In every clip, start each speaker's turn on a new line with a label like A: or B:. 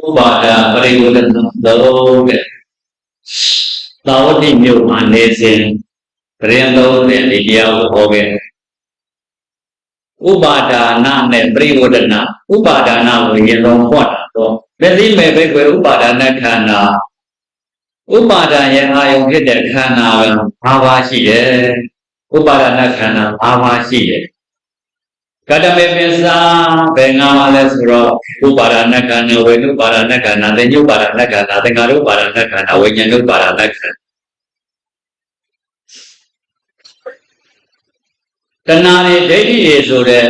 A: ဥပါဒပရိဝေဒနာသုံးတဲ့သာဝတိမြို့မှာနေစဉ်ပရိယံသုံးတဲ့ဒီတရားကိုဟောခဲ့ဥပါဒါနနဲ့ပရိဝေဒနာဥပါဒါနကိုရင်လုံးဟောတာတော့မသိမဲ့ဘိကွယ်ဥပါဒါနခန္ဓာဥပါဒာရဲ့အာယုံဖြစ်တဲ့ခန္ဓာကဘာပါရှိတယ်ဥပါဒနာခန္ဓာဘာပါရှိတယ် ကတမေပင်စာဘယ်ငါမှလဲဆိုတော့ဥပါရဏကဏဝေနုပါရဏကဏသညုပါရဏကဏသင်္ကာရုပါရဏကဏဝိညာဉ်ုပါရဏကဏတဏှာတွေဒိဋ္ဌိတွေဆိုတဲ့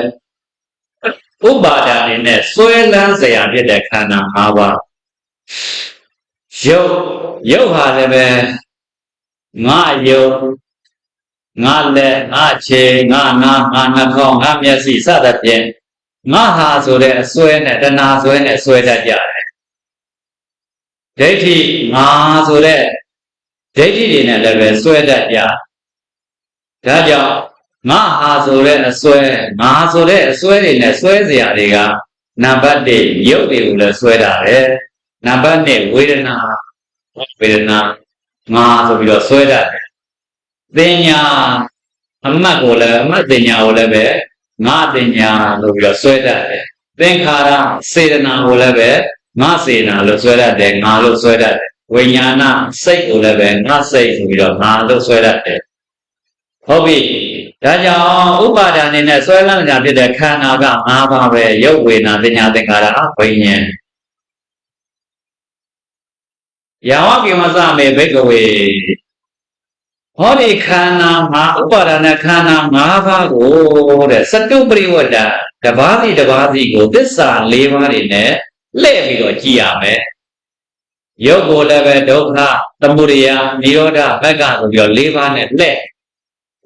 A: ဥပါဒာတွေနဲ့ဆွဲလန်းစရာဖြစ်တဲ့ခန္ဓာ၅ပါးရုပ်ရုပ်ဟာလည်းပဲငါရုပ် ငါလက်ငါခြေငါနာငါနှာခေါင်းငါမျက်စိစသဖြင့်ငါဟာဆိုတဲ့အစွဲနဲ့တဏှာစွဲနဲ့စွဲတတ်ကြတယ်ဒိဋ္ဌိငါဆိုတဲ့ဒိဋ္ဌိတွေနဲ့လည်းပဲစွဲတတ်ကြဒါကြောင့်ငါဟာဆိုတဲ့အစွဲငါဆိုတဲ့အစွဲတွေနဲ့စွဲเสียတွေကနံပါတ်1ရုပ်တွေကိုလည်းစွဲတာပဲနံပါတ်2ဝေဒနာဝေဒနာငါဆိုပြီးတော့ဆွဲတတ်တယ်။ တင်ညာအမှတ်ကိုလည်းအမှတ်တင်ညာကိုလည်းပဲငါတင်ညာလို့ပြီးတော့ဆွဲတတ်တယ်။သင်္ခါရစေတနာကိုလည်းပဲငါစေတနာလို့ဆွဲတတ်တယ်ငါလို့ဆွဲတတ်တယ်။ဝိညာဏစိတ်ကိုလည်းပဲငါစိတ်ဆိုပြီးတော့ငါလို့ဆွဲတတ်တယ်။ဟုတ်ပြီ။ဒါကြောင့်ဥပါဒာနေနဲ့ဆွဲလန်းကြဖြစ်တဲ့ခန္ဓာက၅ပါးပဲရုပ်ဝေဒနာတင်ညာသင်္ခါရဝိညာဉ်ယာဝကိမစမေဘိကဝေ ဟောဒီခန္ဓာမှာဥပါဒနာခန္ဓာ၅ပါးကိုတဲ့စတုပရိဝတ္တတပါးစီတပါးစီကိုသစ္စာ၄ပါးတွေနဲ့လှည့်ပြီးတော့ကြည့်ရမယ်ရုပ်ကိုလည်းပဲဒုက္ခသမုဒယនិရောဓဘက်ကဆိုပြီးတော့၄ပါးနဲ့လှည့်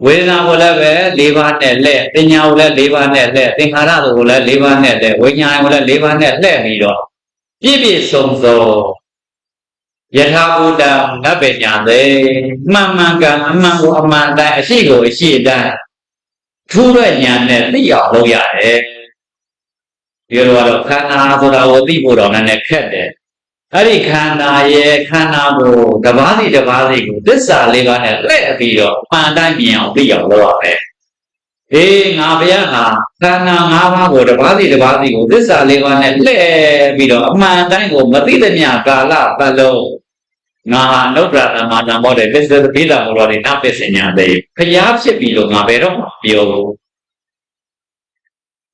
A: ဝေဒနာကိုလည်းပဲ၄ပါးနဲ့လှည့်ပညာကိုလည်း၄ပါးနဲ့လှည့်သင်္ခါရကိုလည်း၄ပါးနဲ့လှည့်ဝိညာဉ်ကိုလည်း၄ပါးနဲ့လှည့်ပြီးတော့ပြည့်ပြည့်စုံစုံ ယထာဘုဒ္ဓနတ်ပညာသေးမှန်မှန်ကန်အမှန်ကိုအမှန်တိုင်းအရှိကိုအရှိတိုင်းထူးတဲ့ဉာဏ်နဲ့သိအောင်လုပ်ရတယ်ဒီလိုကတော့ခန္ဓာဆိုတာကိုသိဖို့တော့နည်းနည်းခက်တယ်အဲ့ဒီခန္ဓာရဲ့ခန္ဓာကိုတပါးစီတပါးစီကိုသစ္စာလေးပါးနဲ့လှည့်ပြီးတော့မှန်တိုင်းမြင်အောင်သိအောင်လုပ်ရမယ်ေးငါဘုရားဟာခန္ဓာ၅ပါးကိုတစ်ပါးစီတစ်ပါးစီကိုသစ္စာလေးပါးနဲ့လှည့်ပြီးတော့အမှန်တိုင်းကိုမသိသမျှကာလပတ်လုံး ငါဟာနုဒ္ဒရာသမဏမောတဲ့ပစ္စည်းပိဒမောရောဒီနပစ္စညာတဲ့ဖျားဖြစ်ပြီးလို့ငါဘယ်တော့မှပြောဘူး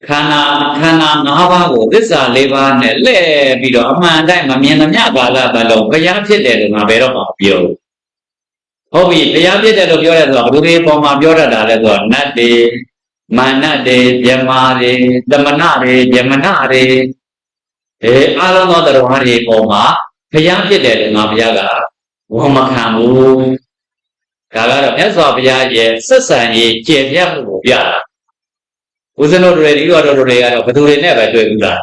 A: ခန္ဓာခန္ဓာ၅ပါးကိုသစ္စာလေးပါးနဲ့လှည့်ပြီးတော့အမှန်တိုင်းမမြင်သမျှကာလပတ်လုံးဖျားဖြစ်တယ်လို့ငါဘယ်တော့မှပြောဘူးဟုတ်ပြီတရားပြည့်တယ်လို့ပြောရဲဆိုတော့ဘုရားပေါ်မှာပြောတတ်တာလဲဆိုတော့နတ်တွေမာနတွေမြမာတွေသမဏတွေမြမဏတွေအဲအလုံးသောတရားတွေပေါ်မှာ ဘုရားပြည့်တယ်လို့ငါဘုရားကဝန်မခံဘူးဒါကတော့မြတ်စွာဘုရားရဲ့ဆက်ဆံရေးကျင့်ပြတ်မှုကိုပြတာဦးဇင်းတို့တွေဒီတော်တို့တွေကတော့ဘယ်သူတွေနဲ့ပဲတွေ့ဘူးလား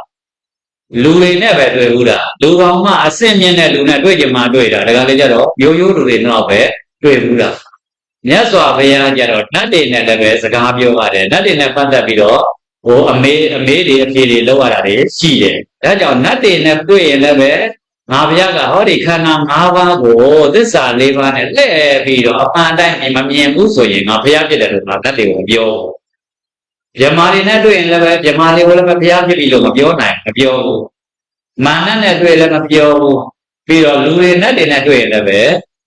A: လူတွေနဲ့ပဲတွေ့ဘူးလားလူကောင်မှအဆင့်မြင့်တဲ့လူနဲ့တွေ့ကြမှာတွေ့တာဒါကလည်းကြတော့ရိုးရိုးလူတွေတော့ပဲတွေ့ဘူးလားမြတ်စွာဘုရားကျတော့နတ်တွေနဲ့လည်းပဲစကားပြောပါတယ်နတ်တွေနဲ့ပတ်သက်ပြီးတော့ဟိုအမေအမေတွေအဖေတွေလောက်ရတာတွေရှိတယ်ဒါကြောင့်နတ်တွေနဲ့တွေ့ရင်လည်းပဲ ငါဘုရားကဟောဒီခန္ဓာ၅ပါးကိုသစ္စာ၄ပါးနဲ့လှည့်ပြီးတော့အပန်တိုင်းမမြင်ဘူးဆိုရင်ငါဘုရားဖြစ်တယ်လို့ငါနတ်တွေကိုပြောဗြဟ္မာတွေနဲ့တွေ့ရင်လည်းပဲဗြဟ္မာတွေကိုလည်းဘုရားဖြစ်ပြီလို့မပြောနိုင်မပြောဘူးမာနနဲ့တွေ့လည်းမပြောဘူးပြီးတော့လူတွေနဲ့တွေနဲ့တွေ့ရင်လည်းပဲ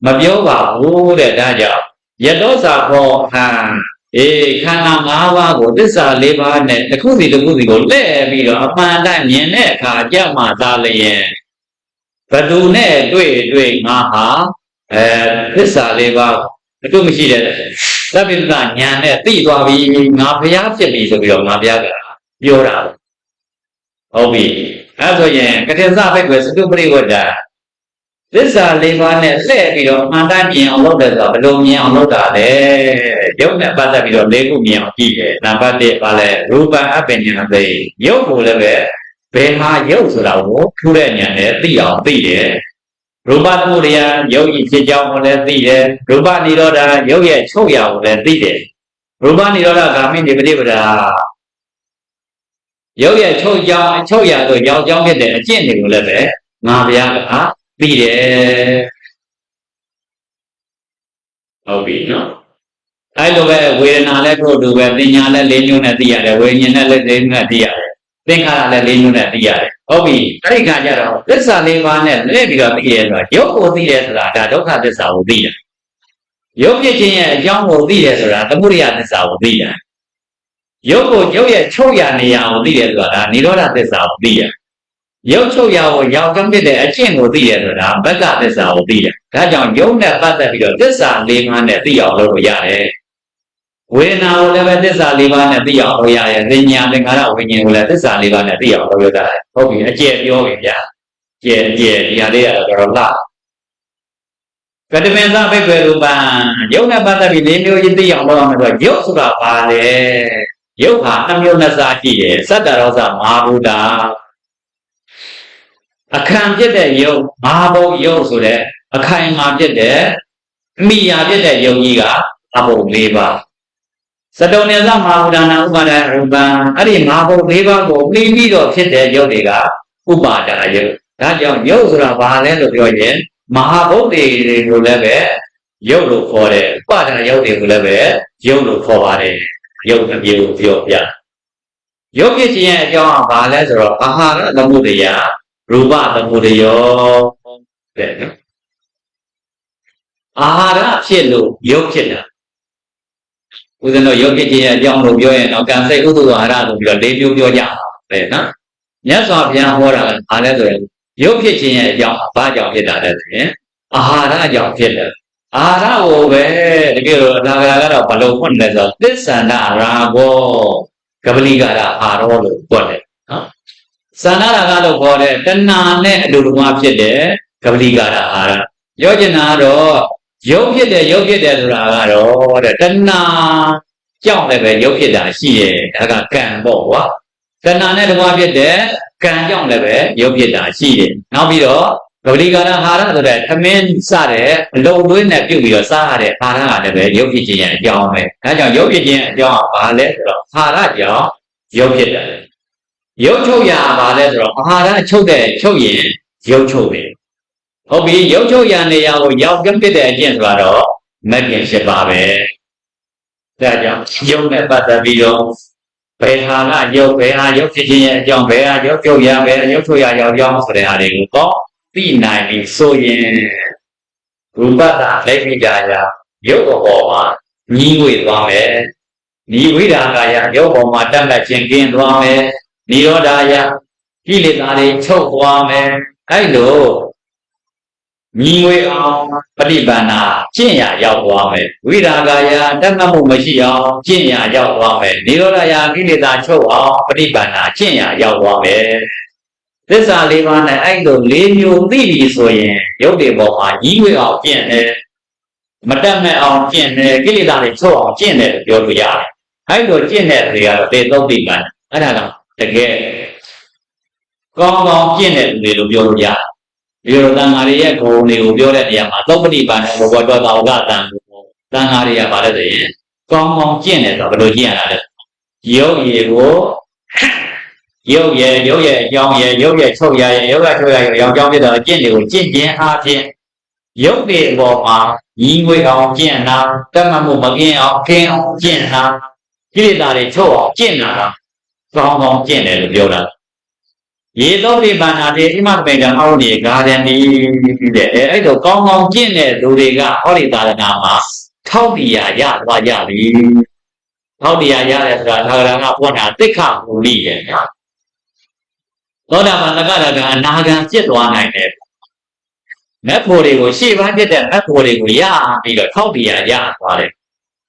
A: မပြောပါဘူးတဲ့ဒါကြောင့်ယတောစာခောဟံအေးခန္ဓာ၅ပါးကိုသစ္စာ၄ပါးနဲ့တစ်ခုစီတစ်ခုစီကိုလှည့်ပြီးတော့အမှန်တိုင်းမြင်တဲ့အခါကြမှသာလျင် ဘသူနဲ့တွေ့တွေ့ငါဟာအဲသစ္စာ၄ပါးအတုမရှိတဲ့သဗ္ဗညဉာဏ်နဲ့သိသွားပြီငါဘုရားဖြစ်ပြီဆိုပြီးတော့ငါဘုရားကပြောတာဟုတ်ပြီအဲဆိုရင်ကတိစဘက်ကွယ်စတုပရိဝတ္တသစ္စာလေးပါးနဲ့လှည့်ပြီးတော့အမှန်တမ်းမြင်အောင်လုပ်တယ်ဆိုတော့ဘယ်လိုမြင်အောင်လုပ်တာလဲရုပ်နဲ့ပတ်သက်ပြီးတော့လေးခုမြင်အောင်ကြည့်တယ်နံပါတ်1ပါလဲရူပအပ္ပဉာသိရုပ်ကိုလည်းပဲ ဘယ်ဟာရုပ်ဆိုတာကိုထူးတဲ့ဉာဏ်နဲ့သိအောင်သိတယ်ရူပသမုဒယရုပ်ဤဖြစ်ကြောင်းကိုလည်းသိတယ်ရူပនិရောဓရုပ်ရဲ့ချုပ်ရာကိုလည်းသိတယ်ရူပនិရောဓဂာမိနိပฏิပဒါရုပ်ရဲ့ချုပ်ကြောင်းအချုပ်ရာဆိုရောင်ကြောင်းဖြစ်တဲ့အကျင့်တွေကိုလည်းပဲ ငါဘုရားကပြီးတယ်ဟုတ်ပြီနော်အဲလိုပဲဝေဒနာလည်းထို့တူပဲပညာလည်းလေးမျိုးနဲ့သိရတယ်ဝိညာဉ်လည်းလေးမျိုးနဲ့သိရတယ် ် သင်္ခါရလည်းလေးမျိုးနဲ့သိရတယ်ဟုတ်ပြီအဲ့ဒီခါကျတော့သစ္စာလေးပါးနဲ့လဲပြီးတော့သိရဲဆိုတာရုပ်ကိုသိတယ်ဆိုတာဒါဒုက္ခသစ္စာကိုသိတယ်ရုပ်ဖြစ်ခြင်းရဲ့အကြောင်းကိုသိတယ်ဆိုတာသမုဒိယသစ္စာကိုသိတယ်ရုပ်ကိုရုပ်ရဲ့ချုပ်ရနေရာကိုသိတယ်ဆိုတာဒါនិရောဓသစ္စာကိုသိတယ်ရုပ်ချုပ်ရကိုရောက်ကြောင်းဖြစ်တဲ့အကျင့်ကိုသိတယ်ဆိုတာဘက်ကသစ္စာကိုသိတယ်ဒါကြောင့်ယုံနဲ့ပတ်သက်ပြီးတော့သစ္စာလေးပါးနဲ့သိအောင်လုပ်လို့ရတယ် ဝေဒနာကိုလည်းပဲသစ္စာလေးပါးနဲ့သိအောင်လုပ်ရတယ်ဉာဏ်သင်္ခါရဝိညာဉ်ကိုလည်းသစ္စာလေးပါးနဲ့သိအောင်လုပ်ရတယ်ဟုတ်ပြီအကျယ်ပြောပြီဗျာကျယ်ကျယ်ဒီဟာလေးကတော့တော်တော်လားကတမင်္စဘိက္ခေရူပံယုံနဲ့ပတ်သက်ပြီး၄မျိုးရည်သိအောင်လုပ်ရမယ်ဆိုတော့ယုတ်ဆိုတာဘာလဲယုတ်ဟာနှမျိုးနှစ်စားရှိတယ်စတ္တရောဇမဟာဘုဒ္ဓအခမ်းပြတဲ့ယုတ်မဟာဘုတ်ယုတ်ဆိုတဲ့အခိုင်အမာပြတဲ့အမိယာပြတဲ့ယုတ်ကြီးကအဘုတ်၄ပါး စတုံနေသမဟာဘုဒ္ဓနာဥပါဒရူပံအဲ့ဒီမဟာဘုတ်၄ပါးကိုပြီးပြီးတော့ဖြစ်တဲ့ယုတ်တွေကဥပါဒယုတ်ဒါကြောင့်ယုတ်ဆိုတာဘာလဲလို့ပြောရင်မဟာဘုတ်တွေကိုလည်းပဲယုတ်လို့ခေါ်တယ်ဥပါဒယုတ်တွေကိုလည်းပဲယုတ်လို့ခေါ်ပါတယ်ယုတ်အမျိုးပြောပြယုတ်ဖြစ်ခြင်းရဲ့အကြောင်းကဘာလဲဆိုတော့အာဟာရသမုဒယရူပသမုဒယောတဲ့နော်အာဟာရဖြစ်လို့ယုတ်ဖြစ်တာ ဦးဇင်းတို့ယုတ်ဖြစ်ခြင်းရဲ့အကြောင်းလို့ပြောရင်တော့ကံစိတ်ဥဒ္ဒအာဟာရဆိုပြီးတော့လေးမျိုးပြောကြပါပဲနော်မြတ်စွာဘုရားဟောတာကဘာလဲဆိုရင်ရုပ်ဖြစ်ခြင်းရဲ့အကြောင်းဘာကြောင့်ဖြစ်တာလဲဆိုရင်အာဟာရကြောင့်ဖြစ်တယ်အာဟာရကိုပဲတကယ်လို့အနာဂါကတော့ဘလုံးဖွင့်တယ်ဆိုတော့သစ္ဆန္ဒရာဘောကပလိကာရအာရောလို့ဖွင့်တယ်နော်သန္ဒရာဂလို့ခေါ်တဲ့တဏှာနဲ့အတူတူမှဖြစ်တဲ့ကပလိကာရအာရပြောချင်တာကတော့ ရုပ်ဖြစ်တယ်ရုပ်ဖြစ်တယ်ဆိုတာကတော့တဲ့တဏှာကြောင့်လည်းပဲရုပ်ဖြစ်တာရှိရဲ့ဒါကကံပေါ့ကွာတဏှာနဲ့တကွာဖြစ်တဲ့ကံကြောင့်လည်းပဲရုပ်ဖြစ်တာရှိတယ်နောက်ပြီးတော့ဂဗလိကာရဟာရဆိုတဲ့သမင်းစတဲ့အလုံသွင်းနဲ့ပြုတ်ပြီးတော့စားရတဲ့ဟာရကလည်းပဲရုပ်ဖြစ်ခြင်းရဲ့အကြောင်းပဲဒါကြောင့်ရုပ်ဖြစ်ခြင်းအကြောင်းကဘာလဲဆိုတော့ဟာရကြောင့်ရုပ်ဖြစ်တယ်ရုပ်ချုပ်ရာဘာလဲဆိုတော့အာဟာရချုပ်တဲ့ချုပ်ရင်ရုပ်ချုပ်တယ် ဟုတ်ပြီရုပ်ချုပ်ရာနေရာကိုရောက်ပြဖြစ်တဲ့အကျင့်ဆိုတော့မဂ်ခင်၈ပါးပဲဒါကြောင့်ရုပ်နဲ့ပတ်သက်ပြီးတော့ဘယ်ဟာကရုပ်ဘယ်ဟာရုပ်ဖြစ်ခြင်းရဲ့အကြောင်းဘယ်ဟာရုပ်ချုပ်ရဘယ်ရုပ်ချုပ်ရရောက်ကြောင်းဆိုတဲ့ဟာတွေကိုတော့သိနိုင်ပြီဆိုရင်ရူပတာလက်မိတာယရုပ်အပေါ်မှာညီးငွေသွားမယ်ညီဝိဒါကာယရုပ်ပေါ်မှာတက်လက်ခြင်းကင်းသွားမယ်နိရောဓာယကိလေသာတွေချုပ်သွားမယ်အဲ့လို ညီငွေအောင်ပฏิပန္နာကျင့်ရရောက်သွားမယ်ဝိရာဂာယတက်မှတ်မှုမရှိအောင်ကျင့်ရရောက်သွားမယ်និရောဓယာကိလေသာချုပ်အောင်ပฏิပန္နာကျင့်ရရောက်သွားမယ်သစ္စာလေးပါးနဲ့အဲ့လိုလေးမျိုးသိပြီဆိုရင်ရုပ်တွေပေါ်မှာညီငွေအောင်ကျင့်တယ်မတက်မဲ့အောင်ကျင့်တယ်ကိလေသာတွေချုပ်အောင်ကျင့်တယ်လို့ပြောလို့ရတယ်အဲ့လိုကျင့်တဲ့တွေကတော့တေသုတ်တိပန်အဲ့ဒါကတကယ်ကောင်းကောင်းကျင့်တဲ့လူတွေလို့ပြောလို့ရတယ် ဒီလိုတန်ဃာတွေရဲ့ဂုဏ်တွေကိုပြောတဲ့နေရာမှာသုပ္ပတိပါဏဘောဘောတော်တာဝကတန်တန်ဃာတွေကဘာလဲဆိုရင်ကောင်းကောင်းကျင့်တယ်ဆိုတော့ဘယ်လိုကျင့်ရတာလဲရုပ်ရည်ကိုရုပ်ရဲ့ရုပ်ရဲ့အကြောင်းရဲ့ရုပ်ရဲ့ချုပ်ရရဲ့ရုပ်ရဲ့ချုပ်ရရဲ့ရောင်ကြောင်းဖြစ်တော့ကျင့်တွေကိုကျင့်ခြင်းအားဖြင့်ရုပ်တွေအပေါ်မှာညီငွေအောင်ကျင့်တာတတ်မှတ်မှုမကင်းအောင်ကင်းအောင်ကျင့်တာကိလေသာတွေချုပ်အောင်ကျင့်တာကောင်းကောင်းကျင့်တယ်လို့ပြောတာ ရေသောတိပန္နာတိအိမပိတံဟောဒီဂါရဏီတဲ့အဲအဲ့တော့ကောင်းကောင်းကျင့်တဲ့လူတွေကဟောဒီသာသနာမှာထောက်တရားရသွားကြပြီထောက်တရားရတယ်ဆိုတာသာဂရကပွင့်တာတိခမူလိရဲ့ညာသောတာပန်တက္ကရာကအနာဂံပြစ်သွားနိုင်တယ်မက်ဖို့တွေကိုရှေ့ပိုင်းပြတဲ့မက်ဖို့တွေကိုရပြီးတော့ထောက်တရားရသွားတယ်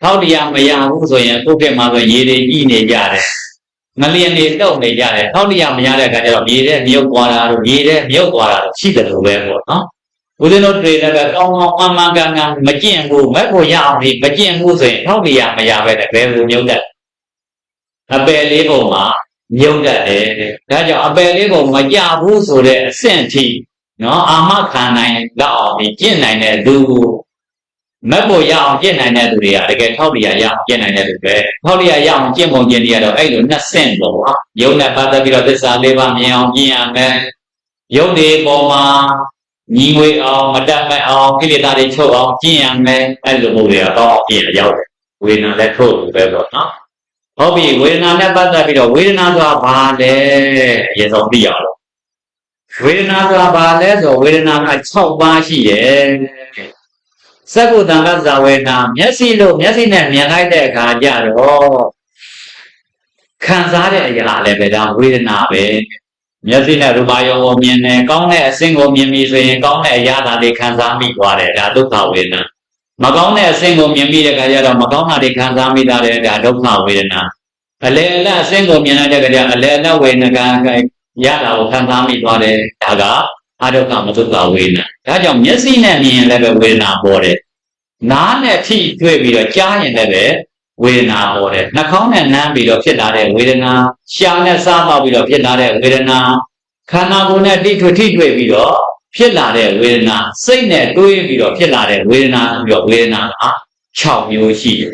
A: ထောက်တရားမရဘူးဆိုရင်ကိုယ့်ကမှဆိုရေတွေကြီးနေကြတယ် ငလျင်တွေတုတ်နေကြတယ်ထောက်တရားမရတဲ့အခါကျတော့မြေတဲ့မြုပ်သွားတာတို့မြေတဲ့မြုပ်သွားတာတို့ရှိတယ်လို့ပဲပေါ့နော်ဦးဇင်းတို့တွေလည်းကောင်းကောင်းအမှန်ကန်ကန်မကျင့်ဘူးမက်ဖို့ရအောင်ဒီမကျင့်ဘူးဆိုရင်ထောက်တရားမရပဲတဲ့ဘယ်လိုမြုပ်တတ်အပယ်လေးပုံမှာမြုပ်တတ်တယ်ဒါကြောင့်အပယ်လေးပုံမကြဘူးဆိုတဲ့အဆင့်ထိနော်အာမခံနိုင်တော့အောင်ဒီကျင့်နိုင်တဲ့သူ မက်ဖို့ရအောင်ကျင့်နိုင်တဲ့သူတွေကတကယ်ထောက်တရားရအောင်ကျင့်နိုင်တဲ့သူပဲထောက်တရားရအောင်ကျင့်ပုံကျင့်တရားတော့အဲ့လိုနှစ်ဆင့်ပေါ့ဟာယုံနဲ့ပတ်သက်ပြီးတော့သစ္စာလေးပါးမြင်အောင်ကျင့်ရမယ်ရုပ်တွေပေါ်မှာညီငွေအောင်မတက်မဲ့အောင်ကိလေသာတွေချုပ်အောင်ကျင့်ရမယ်အဲ့လိုမျိုးတွေကတော့အပြည့်ရောက်တယ်ဝေဒနာလည်းထို့လို့ပဲပေါ့နော်ဟုတ်ပြီဝေဒနာနဲ့ပတ်သက်ပြီးတော့ဝေဒနာဆိုတာဘာလဲအရင်ဆုံးသိရအောင်ဝေဒနာဆိုတာဘာလဲဆိုဝေဒနာက6ပါးရှိတယ် စက္ကုတံကဇဝေဒနာမျက်စိလို့မျက်စိနဲ့မြင်လိုက်တဲ့အခါကျတော့ခံစားတဲ့အရာလည်းပဲဒါဝေဒနာပဲမျက်စိနဲ့ရူပယုံကိုမြင်တယ်ကောင်းတဲ့အဆင့်ကိုမြင်ပြီဆိုရင်ကောင်းတဲ့အရာတွေခံစားမိသွားတယ်ဒါဒုက္ခဝေဒနာမကောင်းတဲ့အဆင့်ကိုမြင်ပြီးတဲ့အခါကျတော့မကောင်းတာတွေခံစားမိတာလည်းဒါဒုက္ခဝေဒနာအလယ်အလတ်အဆင့်ကိုမြင်လိုက်တဲ့အခါကျအလယ်အလတ်ဝေဒနာကရတာကိုခံစားမိသွားတယ်ဒါက အဒုက္ခမဒုက္ခဝေဒနာဒါကြောင့်မျက်စိနဲ့မြင်ရင်လည်းပဲဝေဒနာပေါ်တယ်နားနဲ့ထိတွေ့ပြီးတော့ကြားရင်လည်းပဲဝေဒနာပေါ်တယ်နှာခေါင်းနဲ့နမ်းပြီးတော့ဖြစ်လာတဲ့ဝေဒနာရှားနဲ့စားတော့ပြီးတော့ဖြစ်လာတဲ့ဝေဒနာခန္ဓာကိုယ်နဲ့ထိထွေထိတွေ့ပြီးတော့ဖြစ်လာတဲ့ဝေဒနာစိတ်နဲ့တွေးပြီးတော့ဖြစ်လာတဲ့ဝေဒနာပြီးတော့ဝေဒနာက6မျိုးရှိတယ်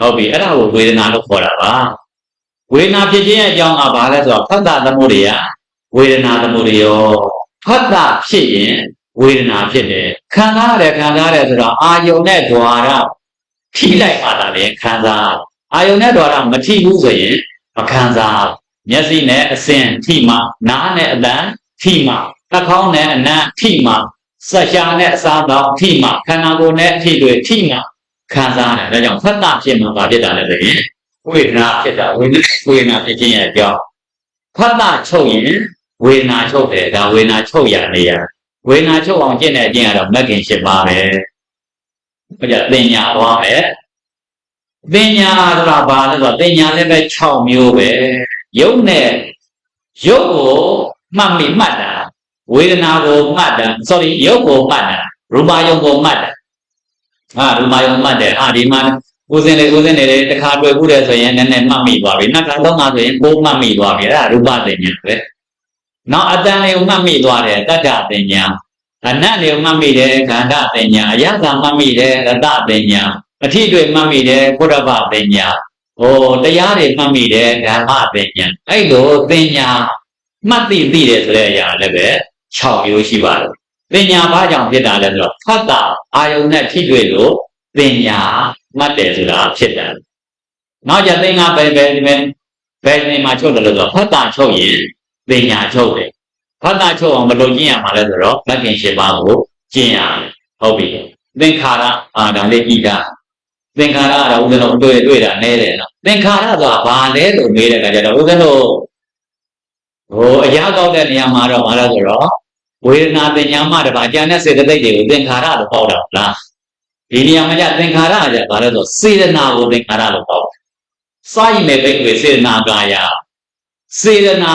A: ဟုတ်ပြီအဲ့ဒါကိုဝေဒနာလို့ခေါ်တာပါဝေဒနာဖြစ်ခြင်းရဲ့အကြောင်းကဘာလဲဆိုတော့ဖတ်တာသမုဒိယဝေဒနာသမုဒိယော ဖတ်တာဖြစ်ရင်ဝေဒနာဖြစ်တယ်ခံစားရတယ်ခံစားရတယ်ဆိုတော့အာယုန်နဲ့ဓွာရထိလိုက်ပါတာလေခံစားအာယုန်နဲ့ဓွာရမထိဘူးဆိုရင်မခံစားမျက်စိနဲ့အစင်ထိမှနားနဲ့အတန်ထိမှနှာခေါင်းနဲ့အနံ့ထိမှဆက်ရှာနဲ့အစားတော့ထိမှခန္ဓာကိုယ်နဲ့အထိတွေထိမှခံစားရတယ်ဒါကြောင့်ဖတ်တာဖြစ်မှာဘာဖြစ်တာလဲဆိုရင်ဝေဒနာဖြစ်တာဝေဒနာဝေဒနာဖြစ်ခြင်းရဲ့အကြောင်းဖတ်တာချုပ်ရင် ဝေဒနာချုပ်တယ်ဒါဝေဒနာချုပ်ရနေရဝေဒနာချုပ်အောင်ကျင့်တဲ့အကျင့်ကတော့မဂ်ခင်၈ပါးပဲဘုရားသင်ညာသွားမယ်သင်ညာဆိုတာဘာလဲဆိုတော့သင်ညာလည်းပဲ6မျိုးပဲယုတ်နဲ့ယုတ်ကိုမှတ်မိမှတ်တာဝေဒနာကိုမှတ်တာ sorry ယုတ်ကိုမှတ်တာရူပါယုံကိုမှတ်တာဟာရူပါယုံမှတ်တယ်ဟာဒီမှာဦးစင်းလေးဦးစင်းလေးလေးတစ်ခါတွေ့ဘူးတယ်ဆိုရင်နည်းနည်းမှတ်မိသွားပြီနှစ်ခါသုံးခါဆိုရင်ကိုမှတ်မိသွားပြီအဲ့ဒါရူပသင်ညာပဲ နောက်အတန်လေးကိုမှတ်မိသွားတယ်တတ္တသင်ညာအနတ်လေးကိုမှတ်မိတယ်ခန္ဓာသင်ညာအယတမှတ်မိတယ်ရတသင်ညာအထိတွေ့မှတ်မိတယ်ဘုရဗသင်ညာဟိုတရားတွေမှတ်မိတယ်ဓမ္မသင်ညာအဲ့လိုသင်ညာမှတ်သိသိတယ်ဆိုတဲ့အရာလည်းပဲ6မျိုးရှိပါတယ်ပညာဘာကြောင့်ဖြစ်တာလဲဆိုတော့ဖတ်တာအာယုံနဲ့ထိတွေ့လို့ပညာမှတ်တယ်ဆိုတာဖြစ်တယ်နောက်ကြသင်္ကပဲပဲဒီမဲ့ဘယ်နေမှာချုပ်တယ်လို့ဆိုတော့ဖတ်တာချုပ်ရင် ပညာချုပ်တယ်ဖတ်တာချုပ်အောင်ဘယ်လိုကျင့်ရမှာလဲဆိုတော့မဂ်ခင်၈ပါးကိုကျင့်ရတယ်ဟုတ်ပြီသင်္ခါရအာဒါလေးဤတာသင်္ခါရကတော့ဦးဇင်းတို့အတွေ့အတွေ့တာနဲတယ်နော်သင်္ခါရဆိုတာဘာလဲလို့မေးတဲ့အခါကျတော့ဦးဇင်းတို့ဟိုအရာကောက်တဲ့နေရာမှာတော့ဘာလဲဆိုတော့ဝေဒနာပညာမှတပါအကျန်တဲ့စေတသိက်တွေကိုသင်္ခါရလို့ပေါက်တာလားဒီနေရာမှာကျသင်္ခါရကဘာလဲဆိုစေတနာကိုသင်္ခါရလို့ပေါက်တယ်စာရင်တဲ့ဘိက္ခေစေတနာကာယ စေတနာ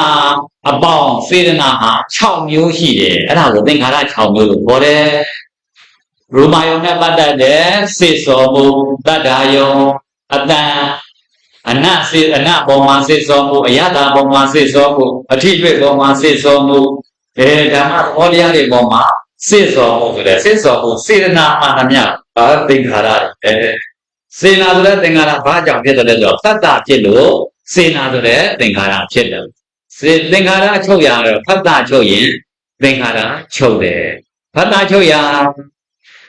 A: အပေါင်းစေတနာဟာ6မျိုးရှိတယ်အဲ့ဒါကိုသင်္ခါရ6မျိုးလို့ခေါ်တယ်ရူမာယုံနဲ့ပတ်သက်တဲ့စေစောမှုတတ္တာယုံအတန်အနတ်စေအနတ်ပုံမှာစေစောမှုအယတာပုံမှာစေစောမှုအထိတွေ့ပုံမှာစေစောမှုအဲဓမ္မဟောတရားတွေပုံမှာစေစောမှုဆိုတဲ့စေစောမှုစေတနာမှန်သမျှဘာသင်္ခါရတွေအဲစေနာဆိုတဲ့သင်္ခါရဘာကြောင့်ဖြစ်တယ်လဲဆိုတော့တတ္တဖြစ်လို့ စေနာဆိုတဲ့သင်္ခါရဖြစ်တယ်စေသင်္ခါရချုပ်ရတော့ဖတ်တာချုပ်ရင်သင်္ခါရချုပ်တယ်ဖတ်တာချုပ်ရ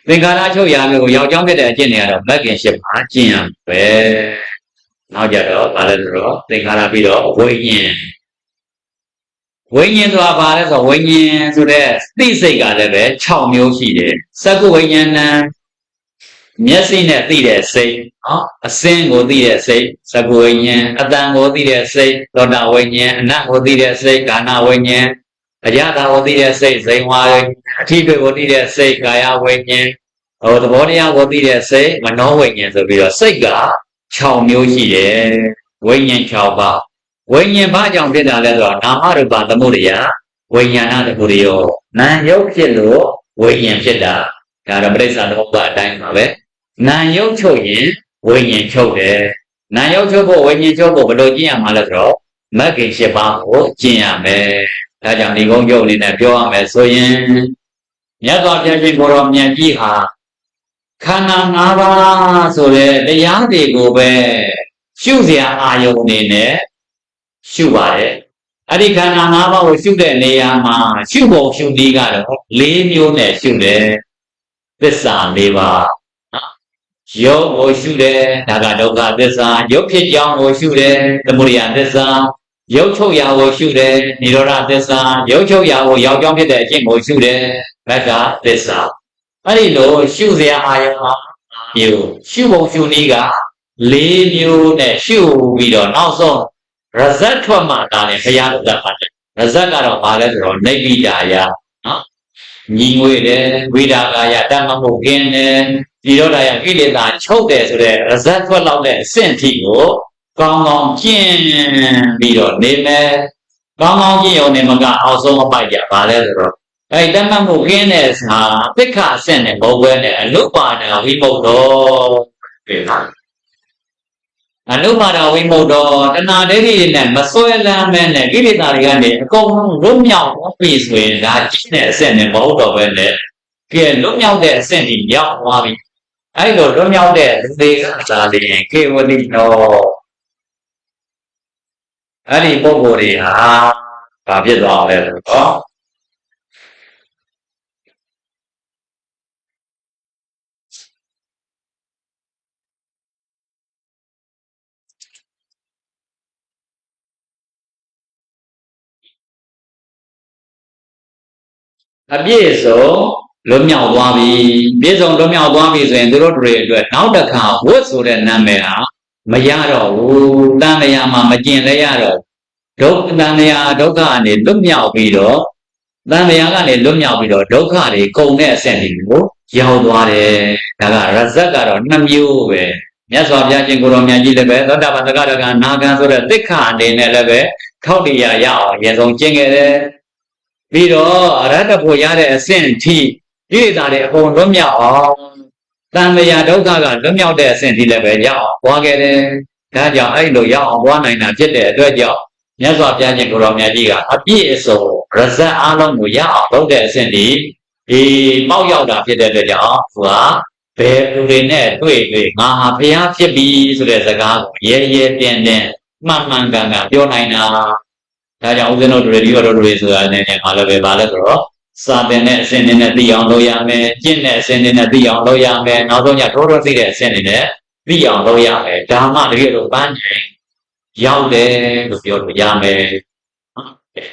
A: သင်္ခါရချုပ်ရမျိုးကိုယောက်ျောင်းဖြစ်တဲ့အကျင့်တွေကတော့မဂ်ခင်ရှစ်ပါးကျင့်ရပဲနောက်ကြတော့ဗာလဲဆိုတော့သင်္ခါရပြီးတော့ဝိညာဉ်ဝိညာဉ်ဆိုတာဘာလဲဆိုတော့ဝိညာဉ်ဆိုတဲ့သိစိတ်ကလည်းပဲ6မျိုးရှိတယ်စက္ကုဝိညာဏံ မျက်စိနဲ့သိတဲ့စိတ်နော်အစင်းကိုသိတဲ့စိတ်စက္ကုဝိညာဉ်အတန်ကိုသိတဲ့စိတ်သောတာဝိညာဉ်အနတ်ကိုသိတဲ့စိတ်ကာဏဝိညာဉ်အရသာကိုသိတဲ့စိတ်ဇိမ်ဝါအထိတွေ့ကိုသိတဲ့စိတ်ကာယဝိညာဉ်ဟိုသဘောတရားကိုသိတဲ့စိတ်မနောဝိညာဉ်ဆိုပြီးတော့စိတ်က6မျိုးရှိတယ်ဝိညာဉ်6ပါးဝိညာဉ်ဘာကြောင့်ဖြစ်တာလဲဆိုတော့နာမရူပသမုဒယဝိညာဏတခုရောနာယုတ်ဖြစ်လို့ဝိညာဉ်ဖြစ်တာဒါတော့ပြိဿသမုပ္ပါအတိုင်းပါပဲ နာယုတ်ချုပ်ရင်ဝိညာဉ်ချုပ်တယ်နာယုတ်ချုပ်ဖို့ဝိညာဉ်ချုပ်ဖို့ဘယ်လိုကျင့်ရမှာလဲဆိုတော့မဂ္ဂင်၈ပါးကိုကျင့်ရမယ်ဒါကြောင့်ဒီကုန်းချုပ်အနေနဲ့ပြောရမယ်ဆိုရင်မြတ်စွာဘုရားရှင်ကိုရောမြတ်ကြီးဟာခန္ဓာ၅ပါးဆိုတဲ့တရားတွေကိုပဲရှုစရာအာယုန်နေနဲ့ရှုပါတယ်အဲ့ဒီခန္ဓာ၅ပါးကိုရှုတဲ့နေရာမှာရှုဖို့ရှုနည်းကတော့၄မျိုးနဲ့ရှုတယ်သစ္စာ၄ပါးနော် ယုတ်ကိုရှုတယ်ဒါကဒုက္ခသစ္စာယုတ်ဖြစ်ကြောင်းကိုရှုတယ်သမုဒယသစ္စာယုတ်ချုပ်ရာကိုရှုတယ်និရောဓသစ္စာယုတ်ချုပ်ရာကိုရောက်ကြောင်းဖြစ်တဲ့အကျင့်ကိုရှုတယ်ဘက်ကသစ္စာအဲ့ဒီလိုရှုစရာအာယုံမှာမျိုးရှုဖို့ရှုနည်းက၄မျိုးနဲ့ရှုပြီးတော့နောက်ဆုံးရဇတ်ထွက်မှဒါလည်းဘုရားကပါတယ်ရဇတ်ကတော့ဘာလဲဆိုတော့နေပိတာယနော်ညီငွေတယ်ဝိဒါကာယတမမှုကင်းတယ် ဒီတော့ဒါရကိလေသာချုပ်တယ်ဆိုတော့ရဇတ်ထွက်လောက်တဲ့အဆင့်ထိကိုကောင်းကောင်းကျင့်ပြီးတော့နေမယ်ကောင်းကောင်းကျင့်ရုံနဲ့မကအောက်ဆုံးအပိုက်ကြဘာလဲဆိုတော့အဲတမမှုကင်းတဲ့စာသိက္ခာအဆင့်နဲ့ဘုံဘဲနဲ့အနုပါဒဝိမုတ်တော်ပြေလားအနုပါဒဝိမုတ်တော်တဏှာဒိဋ္ဌိတွေနဲ့မစွဲလမ်းမဲနဲ့ကိလေသာတွေကနေအကုန်လုံးလွတ်မြောက်ပြီဆိုရင်ဒါကြီးတဲ့အဆင့်နဲ့မဟုတ်တော့ပဲနဲ့ကဲလွတ်မြောက်တဲ့အဆင့်ကြီးရောက်သွားပြီ အဲ့လိုလွတ်မြောက်တဲ့လူတွေကသာလျင်ကေဝလိတော်အဲ့ဒီပုဂ္ဂိုလ်တွေဟာဘာဖြစ်သွား လဲဆိုတော့အပြည့်စုံလွတ်မြောက်သွားပြီပြည့်စုံလွတ်မြောက်သွားပြီဆိုရင်သူတို့တွေအတွက်နောက်တစ်ခါဝတ်ဆိုတဲ့နာမည်ဟာမရတော့ဘူးတန်လျာမှာမကျင်လဲရတော့ဒုက္ခတန်လျာဒုက္ခကနေလွတ်မြောက်ပြီးတော့တန်လျာကနေလွတ်မြောက်ပြီးတော့ဒုက္ခတွေကုန်တဲ့အဆင့်တွေကိုရောက်သွားတယ်ဒါကရဇက်ကတော့နှစ်မျိုးပဲမြတ်စွာဘုရားရှင်ကိုရောမြတ်ကြီးလည်းပဲသောတာပန်သက္ကရကနာဂံဆိုတဲ့သိက္ခာအနေနဲ့လည်းပဲထောက်တရားရအောင်ရေဆုံးကျင့်ခဲ့တယ်ပြီးတော့အရဟတဖို့ရတဲ့အဆင့်ထိ ဒီတာတွေအကုန်လွတ်မြောက်အောင်တန်မယာဒုက္ခကလွတ်မြောက်တဲ့အဆင့်ထိလည်းပဲရအောင်ပွားခဲ့တယ်ဒါကြောင့်အဲ့လိုရအောင်ပွားနိုင်တာဖြစ်တဲ့အတွက်ကြောင့်မြတ်စွာဘုရားရှင်ကိုရောမြတ်ကြီးကအပြည့်အစုံရဇတ်အလုံးကိုရအောင်လုပ်တဲ့အဆင့်ဒီဒီပေါက်ရောက်တာဖြစ်တဲ့အတွက်ကြောင့်သူကဘယ်လူတွေနဲ့တွေ့တွေ့ငါဟာဘုရားဖြစ်ပြီဆိုတဲ့စကားကိုရဲရဲတင်းတင်းမှန်မှန်ကန်ကန်ပြောနိုင်တာဒါကြောင့်ဦးဇင်းတို့တွေဒီရောတို့တွေဆိုတာနဲ့ငါလည်းပဲပါလဲဆိုတော့ စာသင်တဲ့အစဉ်နဲ့သိအောင်လုပ်ရမယ်ကျင့်တဲ့အစဉ်နဲ့သိအောင်လုပ်ရမယ်နောက်ဆုံးညထိုးထိုးသိတဲ့အစဉ်နဲ့သိအောင်လုပ်ရမယ်ဒါမှတကယ်လို့ပန်းချိန်ရောက်တယ်လို့ပြောလို့ရမယ်ဟုတ်ကဲ့